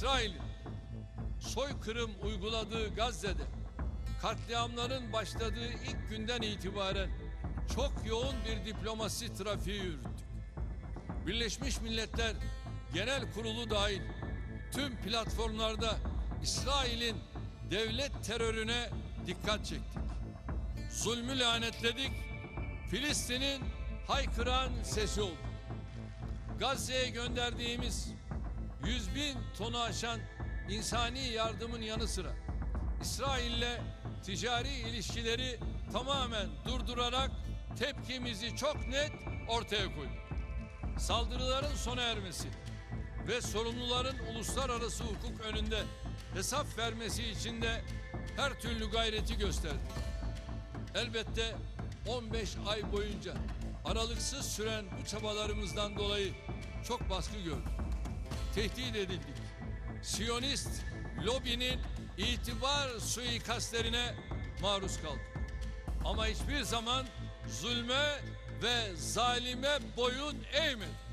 İsrail'in soykırım uyguladığı Gazze'de katliamların başladığı ilk günden itibaren çok yoğun bir diplomasi trafiği yürüttük. Birleşmiş Milletler Genel Kurulu dahil tüm platformlarda İsrail'in devlet terörüne dikkat çektik. Zulmü lanetledik. Filistin'in haykıran sesi olduk. Gazze'ye gönderdiğimiz 100 bin tonu aşan insani yardımın yanı sıra İsrail'le ticari ilişkileri tamamen durdurarak tepkimizi çok net ortaya koyduk. Saldırıların sona ermesi ve sorumluların uluslararası hukuk önünde hesap vermesi için de her türlü gayreti gösterdik. Elbette 15 ay boyunca aralıksız süren bu çabalarımızdan dolayı çok baskı gördük. Tehdit edildik. Siyonist lobinin itibar suikastlerine maruz kaldık. Ama hiçbir zaman zulme ve zalime boyun eğmedik.